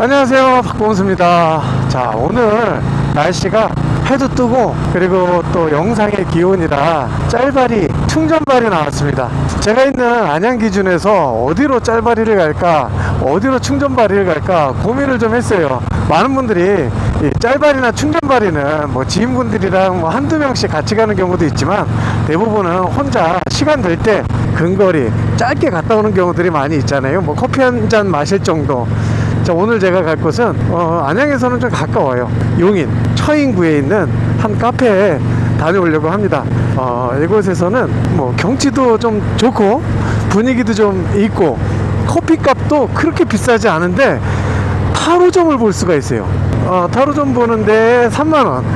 안녕하세요. 박봉수입니다. 자 오늘 날씨가 해도 뜨고 그리고 또 영상의 기온이라 짤발이 충전발이 나왔습니다. 제가 있는 안양 기준에서 어디로 짤발이를 갈까 어디로 충전발이를 갈까 고민을 좀 했어요. 많은 분들이 이 짤발이나 충전발이는 뭐 지인분들이랑 뭐 한두 명씩 같이 가는 경우도 있지만 대부분은 혼자 시간 될 때 근거리 짧게 갔다 오는 경우들이 많이 있잖아요. 뭐 커피 한 잔 마실 정도 자, 오늘 제가 갈 곳은 어, 안양에서는 좀 가까워요. 용인 처인구에 있는 한 카페에 다녀오려고 합니다. 어, 이곳에서는 뭐 경치도 좀 좋고 분위기도 좀 있고 커피값도 그렇게 비싸지 않은데 타로점을 볼 수가 있어요. 어, 타로점 보는데 3만 원,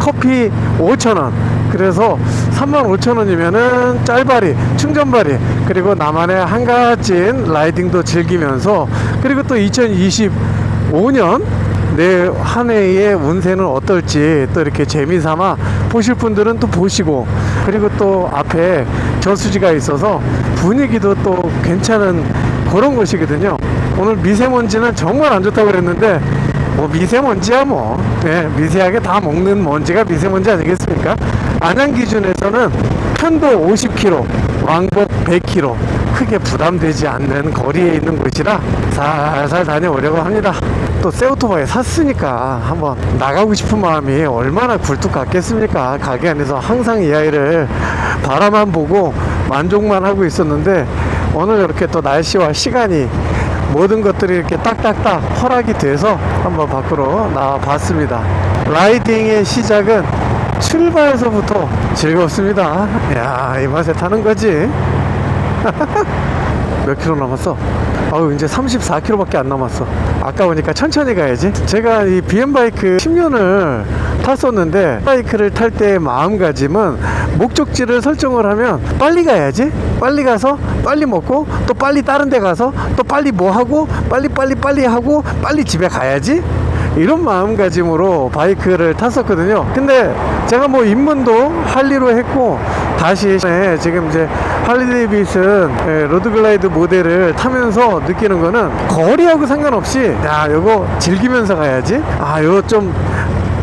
커피 5천 원. 그래서 3만 5천 원이면은 짤발이, 충전발이, 그리고 나만의 한가진 라이딩도 즐기면서 그리고 또 2025년 내한 해의 운세는 어떨지 또 이렇게 재미삼아 보실 분들은 또 보시고 그리고 또 앞에 저수지가 있어서 분위기도 또 괜찮은 그런 곳이거든요. 오늘 미세먼지는 정말 안 좋다고 그랬는데 뭐 미세먼지야 뭐 네, 미세하게 다 먹는 먼지가 미세먼지 아니겠습니까? 안양 기준에서는 편도 50km, 왕복 100km 크게 부담되지 않는 거리에 있는 곳이라 살살 다녀오려고 합니다. 또 새 오토바이 샀으니까 한번 나가고 싶은 마음이 얼마나 굴뚝 같겠습니까? 가게 안에서 항상 이 아이를 바라만 보고 만족만 하고 있었는데 오늘 이렇게 또 날씨와 시간이 모든 것들이 이렇게 딱딱딱 허락이 돼서 한번 밖으로 나와 봤습니다. 라이딩의 시작은 출발에서부터 즐겁습니다. 야, 이 맛에 타는 거지. 몇 킬로 남았어? 아유 이제 34킬로밖에 안 남았어 아까우니까 천천히 가야지 제가 이 BM바이크 10년을 탔었는데 바이크를 탈 때의 마음가짐은 목적지를 설정을 하면 빨리 가야지 빨리 가서 빨리 먹고 또 빨리 다른 데 가서 또 빨리 뭐 하고 빨리 빨리 빨리 하고 빨리 집에 가야지 이런 마음가짐으로 바이크를 탔었거든요. 근데 제가 뭐 입문도 할리로 했고 다시 네, 지금 이제 할리 데이비슨 예, 로드글라이드 모델을 타면서 느끼는 거는 거리하고 상관없이 야 이거 즐기면서 가야지. 아 이거 좀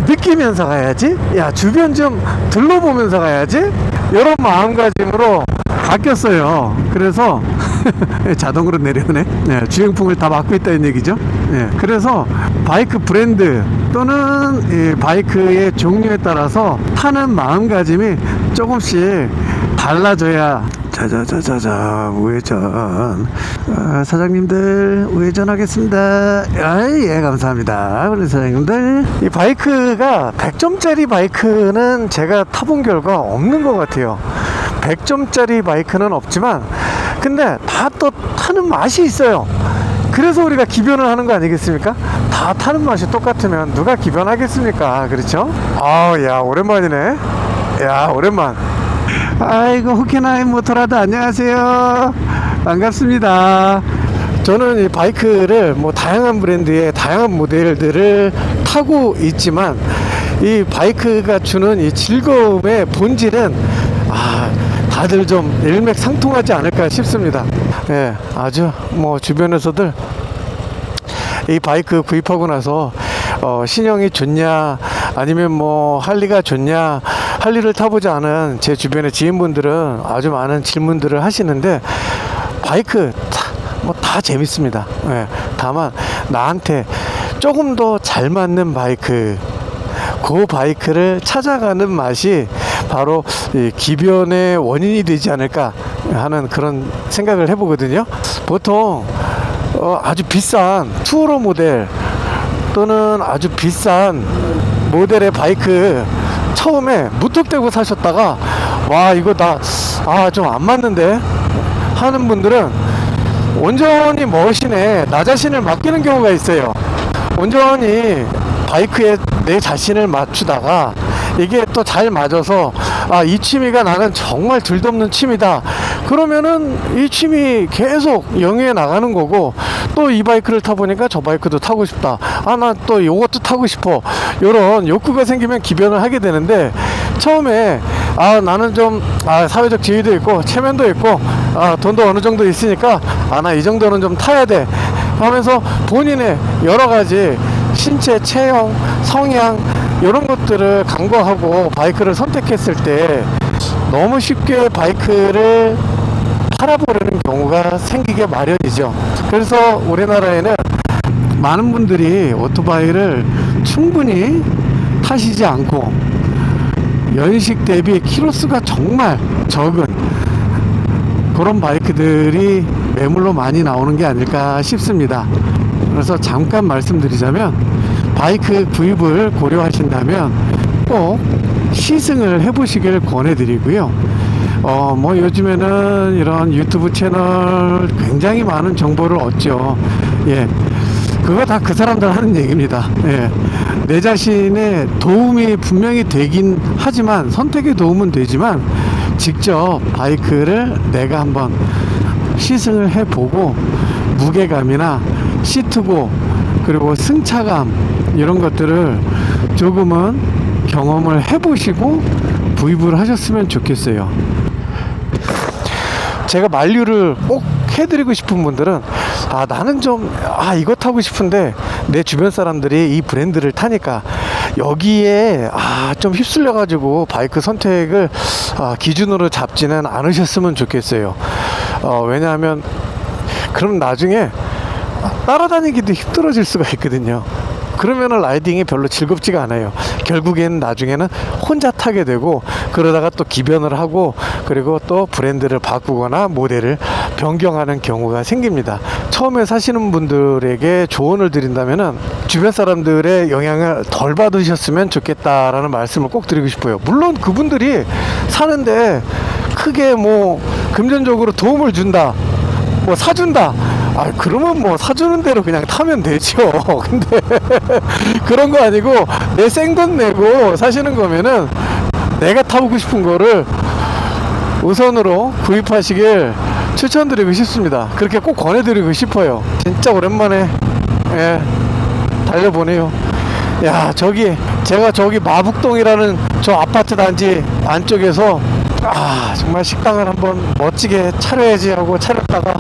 느끼면서 가야지. 야 주변 좀 둘러보면서 가야지. 이런 마음가짐으로 바뀌었어요. 그래서 자동으로 내려오네. 네, 주행풍을 다 막고 있다는 얘기죠. 네, 그래서 바이크 브랜드 또는 이 바이크의 종류에 따라서 타는 마음가짐이 조금씩 달라져야 자자자자자 우회전. 아, 사장님들 우회전하겠습니다. 아이, 예 감사합니다. 우리 사장님들. 이 바이크가 100점짜리 바이크는 제가 타본 결과 없는 것 같아요 100점짜리 바이크는 없지만 근데 다 또 타는 맛이 있어요 그래서 우리가 기변을 하는 거 아니겠습니까? 다 타는 맛이 똑같으면 누가 기변하겠습니까? 그렇죠? 아우 야 오랜만이네 야 오랜만 아이고 호케나이 모토라드 안녕하세요 반갑습니다 저는 이 바이크를 뭐 다양한 브랜드의 다양한 모델들을 타고 있지만 이 바이크가 주는 이 즐거움의 본질은 아 다들 좀 일맥상통하지 않을까 싶습니다 예 아주 뭐 주변에서들 이 바이크 구입하고 나서 어, 신형이 좋냐 아니면 뭐 할리가 좋냐 할리를 타보지 않은 제 주변의 지인분들은 아주 많은 질문들을 하시는데 바이크 뭐다 재밌습니다. 예, 다만 나한테 조금 더 잘 맞는 바이크 그 바이크를 찾아가는 맛이 바로 이 기변의 원인이 되지 않을까 하는 그런 생각을 해보거든요. 보통 어, 아주 비싼 투어로 모델 또는 아주 비싼 모델의 바이크 처음에 무턱대고 사셨다가 와 이거 나 아 좀 안 맞는데 하는 분들은 온전히 머신에 나 자신을 맡기는 경우가 있어요. 온전히 바이크에 내 자신을 맞추다가 이게 또 잘 맞아서 아 이 취미가 나는 정말 들도없는 취미다. 그러면은 이 취미 계속 영위해 나가는 거고 또 이 바이크를 타보니까 저 바이크도 타고 싶다. 아 나또 요것도 타고 싶어. 요런 욕구가 생기면 기변을 하게 되는데 처음에 아 나는 좀 아, 사회적 지위도 있고 체면도 있고 아, 돈도 어느 정도 있으니까 아 나 이 정도는 좀 타야 돼. 하면서 본인의 여러 가지 신체 체형, 성향 이런 것들을 간과하고 바이크를 선택했을 때 너무 쉽게 바이크를 팔아버리는 경우가 생기게 마련이죠. 그래서 우리나라에는 많은 분들이 오토바이를 충분히 타시지 않고 연식 대비 키로수가 정말 적은 그런 바이크들이 매물로 많이 나오는 게 아닐까 싶습니다. 그래서 잠깐 말씀드리자면 바이크 구입을 고려하신다면 꼭 시승을 해보시길 권해드리고요. 어, 뭐 요즘에는 이런 유튜브 채널 굉장히 많은 정보를 얻죠. 예. 그거 다 그 사람들 하는 얘기입니다. 예. 내 자신의 도움이 분명히 되긴 하지만 선택에 도움은 되지만 직접 바이크를 내가 한번 시승을 해보고 무게감이나 시트고 그리고 승차감 이런 것들을 조금은 경험을 해보시고 구입을 하셨으면 좋겠어요. 제가 만류를 꼭 해드리고 싶은 분들은 아 나는 좀 아 이거 타고 싶은데 내 주변 사람들이 이 브랜드를 타니까 여기에 아 좀 휩쓸려 가지고 바이크 선택을 아, 기준으로 잡지는 않으셨으면 좋겠어요. 어, 왜냐하면 그럼 나중에 따라다니기도 힘들어질 수가 있거든요. 그러면은 라이딩이 별로 즐겁지가 않아요. 결국엔 나중에는 혼자 타게 되고 그러다가 또 기변을 하고 그리고 또 브랜드를 바꾸거나 모델을 변경하는 경우가 생깁니다. 처음에 사시는 분들에게 조언을 드린다면은 주변 사람들의 영향을 덜 받으셨으면 좋겠다라는 말씀을 꼭 드리고 싶어요. 물론 그분들이 사는데 크게 뭐 금전적으로 도움을 준다. 뭐 사준다. 아 그러면 뭐 사주는 대로 그냥 타면 되죠. 근데 그런 거 아니고 내 생돈 내고 사시는 거면은 내가 타보고 싶은 거를 우선으로 구입하시길 추천드리고 싶습니다. 그렇게 꼭 권해드리고 싶어요. 진짜 오랜만에 예, 달려보네요. 야 저기 제가 저기 마북동이라는 저 아파트 단지 안쪽에서 아 정말 식당을 한번 멋지게 차려야지 하고 차렸다가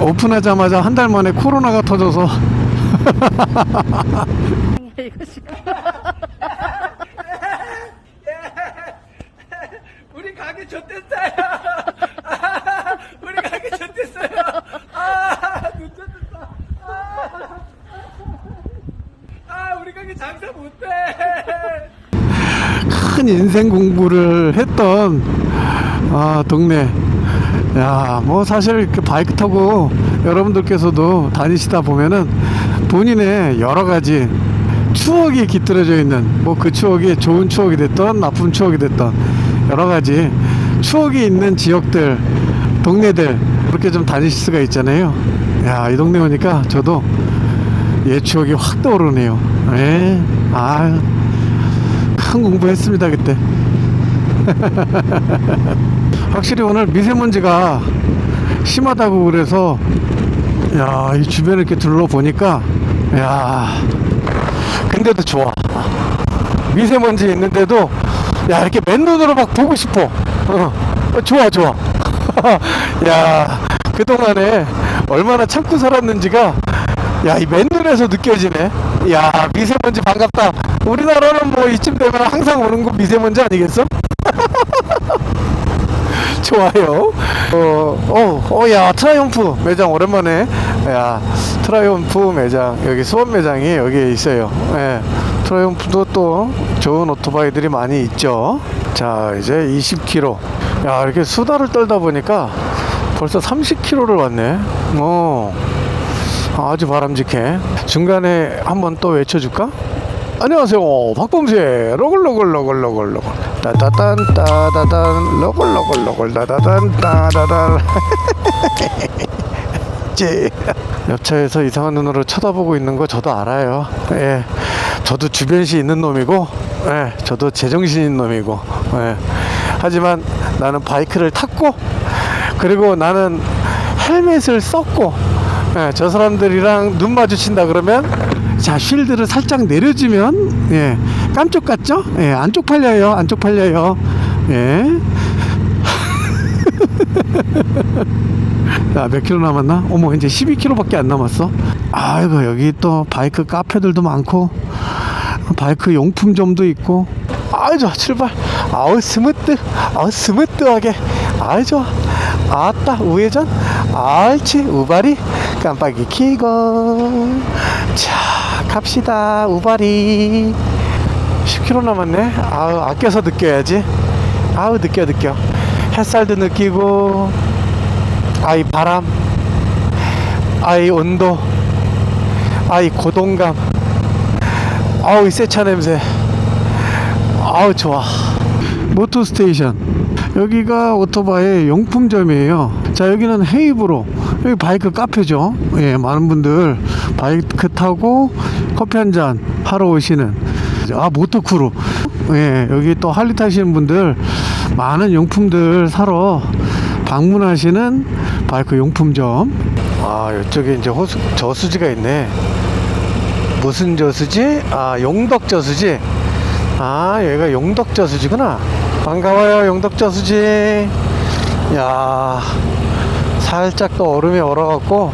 오픈하자마자 한 달 만에 코로나가 터져서 우리 가게 좆됐어요. 아, 우리 가게 좆됐어요. 아, 눈. 아, 아, 우리 가게 장사 못해. 큰 인생 공부를 했던 아 동네 야 뭐 사실 그 바이크 타고 여러분들께서도 다니시다 보면은 본인의 여러 가지 추억이 깃들어져 있는 뭐 그 추억이 좋은 추억이 됐던 나쁜 추억이 됐던 여러 가지 추억이 있는 지역들 동네들 그렇게 좀 다니실 수가 있잖아요. 야 이 동네 오니까 저도 옛 추억이 확 떠오르네요. 예. 아 큰 공부했습니다 그때 확실히 오늘 미세먼지가 심하다고 그래서 야 이 주변을 이렇게 둘러보니까 야 근데도 좋아. 미세먼지 있는데도 야 이렇게 맨눈으로 막 보고 싶어. 어, 어, 좋아 좋아. 야 그동안에 얼마나 참고 살았는지가 야 이 맨눈에서 느껴지네. 야 미세먼지 반갑다. 우리나라는 뭐 이쯤 되면 항상 오는 거 미세먼지 아니겠어? 좋아요. 어, 어, 어, 야, 트라이움프 매장 오랜만에. 야, 트라이움프 매장. 여기 수원 매장이 여기에 있어요. 예. 트라이움프도 또 좋은 오토바이들이 많이 있죠. 자, 이제 20km. 야, 이렇게 수다를 떨다 보니까 벌써 30km를 왔네. 어. 아주 바람직해. 중간에 한번 또 외쳐줄까? 안녕하세요. 박범수의 로글로글로글로글로글. 따다단 따다단 로글로글로글 따다단 따다단. 제 옆차에서 이상한 눈으로 쳐다보고 있는 거 저도 알아요. 예. 저도 주변시 있는 놈이고, 예. 저도 제정신 있는 놈이고, 예. 하지만 나는 바이크를 탔고, 그리고 나는 헬멧을 썼고, 예, 저 사람들이랑 눈 마주친다 그러면 자 쉴드를 살짝 내려주면 예 깜쪽 같죠? 예 안쪽 팔려요 안쪽 팔려요 예 야, 몇 킬로 남았나? 어머, 이제 12킬로밖에 안 남았어. 아이고, 여기 또 바이크 카페들도 많고, 바이크 용품점도 있고. 아이, 좋아, 출발. 아우, 스무트. 아우, 스무트하게. 아이, 좋아. 아따, 우회전. 알지, 우바리. 깜빡이 키고. 자, 갑시다, 우바리. 10km 남았네. 아우, 아껴서 느껴야지. 아우, 느껴, 느껴. 햇살도 느끼고, 아이, 바람. 아이, 온도. 아이, 고동감. 아우, 이 세차 냄새. 아우, 좋아. 모토 스테이션. 여기가 오토바이 용품점이에요. 자, 여기는 헤이브로. 여기 바이크 카페죠. 예, 많은 분들 바이크 타고 커피 한 잔 하러 오시는. 아, 모토크루. 예, 여기 또 할리 타시는 분들 많은 용품들 사러 방문하시는 바이크 용품점. 아, 이쪽에 이제 호수, 저수지가 있네. 무슨 저수지? 아, 용덕 저수지. 아, 여기가 용덕 저수지구나. 반가워요, 용덕 저수지. 야, 살짝 또 얼음이 얼어갖고.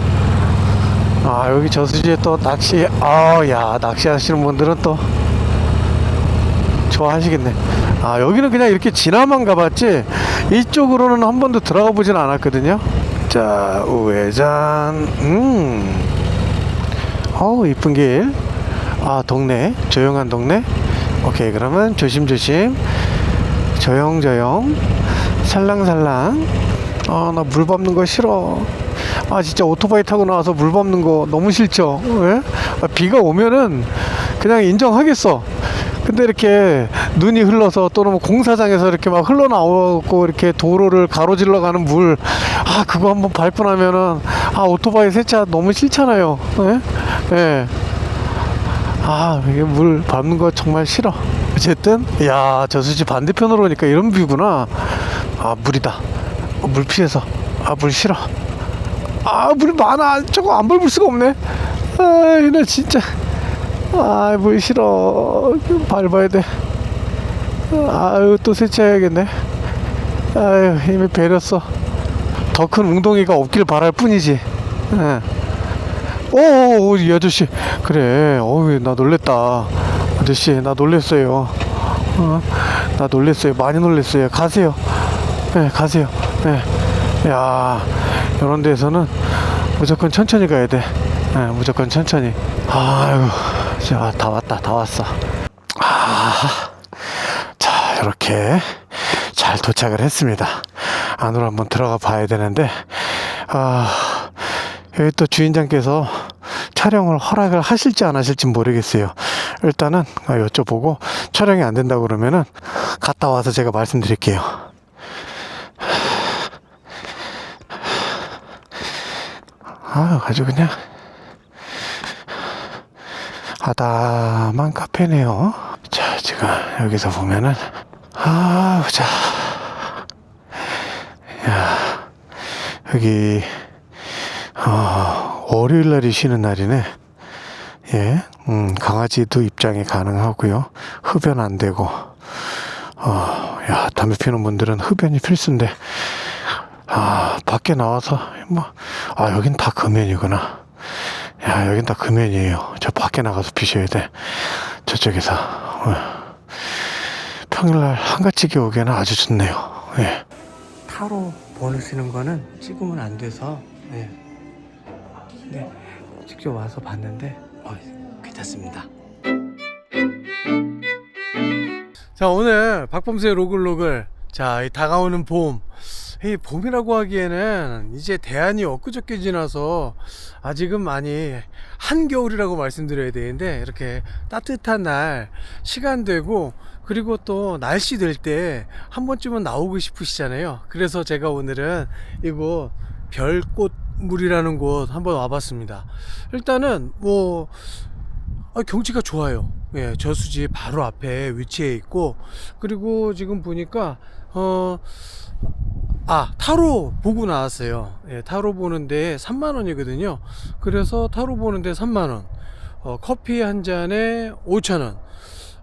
아, 여기 저수지에 또 낚시, 아, 야, 낚시 하시는 분들은 또 좋아하시겠네. 아, 여기는 그냥 이렇게 지나만 가봤지, 이쪽으로는 한 번도 들어가 보진 않았거든요. 자, 우회전, 음. 어우 이쁜 길. 아 동네 조용한 동네. 오케이 그러면 조심조심 조용조용 살랑살랑. 아 나 물 밟는 거 싫어. 아 진짜 오토바이 타고 나와서 물 밟는 거 너무 싫죠. 왜? 아, 비가 오면은 그냥 인정하겠어. 근데 이렇게 눈이 흘러서 또는 뭐 공사장에서 이렇게 막 흘러나오고 이렇게 도로를 가로질러 가는 물, 아, 그거 한번 밟고 나면은, 아, 오토바이 세차 너무 싫잖아요. 예? 예. 아, 이게 물 밟는 거 정말 싫어. 어쨌든, 야, 저수지 반대편으로 오니까 이런 뷰구나. 아, 물이다. 어, 물 피해서. 아, 물 싫어. 아, 물 많아. 저거 안 밟을 수가 없네. 아, 나 진짜. 아, 물 싫어. 밟아야 돼. 아유, 또 세차해야겠네. 아유, 이미 배렸어. 더 큰 웅덩이가 없길 바랄 뿐이지. 예. 오, 오, 이 아저씨. 그래. 어우, 나 놀랬다. 아저씨, 나 놀랬어요. 어, 나 놀랬어요. 많이 놀랬어요. 가세요. 네, 가세요. 네. 야, 이런 데서는 무조건 천천히 가야 돼. 네, 무조건 천천히. 아이고, 자, 다 왔다, 다 왔어. 아, 자, 이렇게 잘 도착을 했습니다. 안으로 한번 들어가 봐야 되는데, 아, 여기 또 주인장께서 촬영을 허락을 하실지 안 하실지 모르겠어요. 일단은 아, 여쭤보고 촬영이 안 된다고 그러면은 갔다 와서 제가 말씀드릴게요. 아, 아주 그냥 아담한 카페네요. 자, 지금 여기서 보면은 아, 보자. 야, 여기 어, 월요일 날이 쉬는 날이네. 예, 음, 강아지도 입장이 가능하고요. 흡연 안 되고, 어, 야, 담배 피우는 분들은 흡연이 필수인데, 아, 밖에 나와서, 뭐, 아, 여긴 다 금연이구나. 야, 여긴 다 금연이에요. 저 밖에 나가서 피셔야 돼. 저쪽에서. 어. 평일날 한가지게 오기에는 아주 좋네요. 예. 타로 보내시는 거는 찍으면 안 돼서, 예. 근데 직접 와서 봤는데 어, 괜찮습니다. 자 오늘 박범수의 로글로글 자 이 다가오는 봄. 이 봄이라고 하기에는 이제 대안이 엊그저께 지나서 아직은 많이 한겨울이라고 말씀드려야 되는데 이렇게 따뜻한 날 시간 되고 그리고 또 날씨 될 때 한 번쯤은 나오고 싶으시잖아요 그래서 제가 오늘은 이곳 별꽃 물이라는 곳 한번 와봤습니다 일단은 뭐 아, 경치가 좋아요. 예, 저수지 바로 앞에 위치해 있고 그리고 지금 보니까 어 아, 타로 보고 나왔어요. 예, 타로 보는데 3만 원이거든요. 그래서 타로 보는데 3만 원. 어, 커피 한 잔에 5천 원.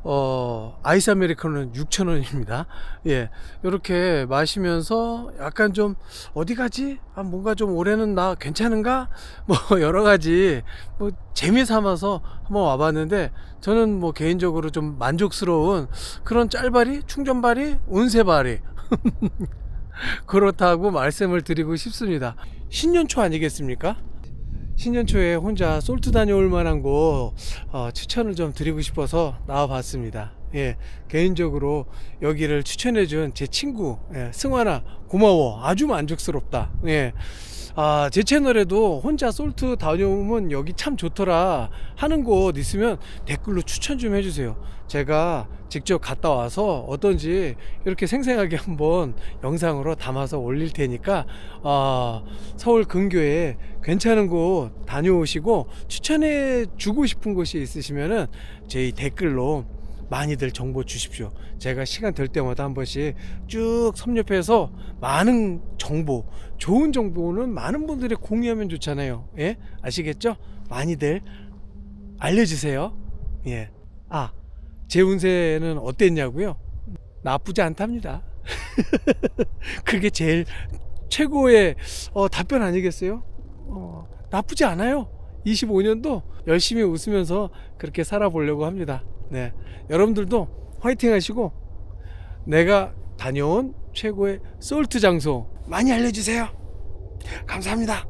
어, 아이스 아메리카노는 6,000원입니다. 예. 이렇게 마시면서 약간 좀 어디 가지? 아, 뭔가 좀 올해는 나 괜찮은가? 뭐 여러 가지 뭐 재미 삼아서 한번 와 봤는데 저는 뭐 개인적으로 좀 만족스러운 그런 짤발이, 충전발이, 운세발이 그렇다고 말씀을 드리고 싶습니다. 신년 초 아니겠습니까? 신년 초에 혼자 솔트 다녀올 만한 곳 어, 추천을 좀 드리고 싶어서 나와봤습니다. 예, 개인적으로 여기를 추천해준 제 친구 예, 승환아 고마워 아주 만족스럽다. 예, 아, 제 채널에도 혼자 솔트 다녀오면 여기 참 좋더라 하는 곳 있으면 댓글로 추천 좀 해주세요. 제가 직접 갔다 와서 어떤지 이렇게 생생하게 한번 영상으로 담아서 올릴 테니까 아, 서울 근교에 괜찮은 곳 다녀오시고 추천해 주고 싶은 곳이 있으시면은 제 댓글로 많이들 정보 주십시오. 제가 시간 될 때마다 한 번씩 쭉 섭렵해서 많은 정보, 좋은 정보는 많은 분들이 공유하면 좋잖아요. 예? 아시겠죠? 많이들 알려주세요. 예. 아, 제 운세는 어땠냐고요? 나쁘지 않답니다. 그게 제일 최고의 어, 답변 아니겠어요? 어, 나쁘지 않아요. 25년도 열심히 웃으면서 그렇게 살아보려고 합니다. 네. 여러분들도 화이팅 하시고 내가 다녀온 최고의 솔트 장소 많이 알려주세요. 감사합니다.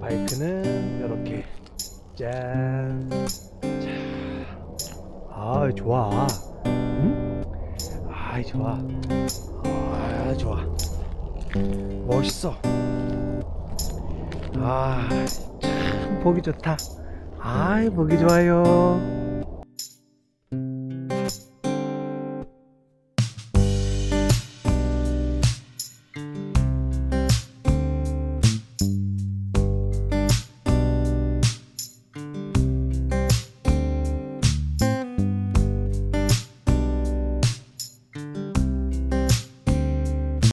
바이크는 이렇게 짠. 자. 아 좋아. 응? 아 좋아. 아 좋아. 멋있어. 아, 참 보기 좋다. 아이 보기 좋아요.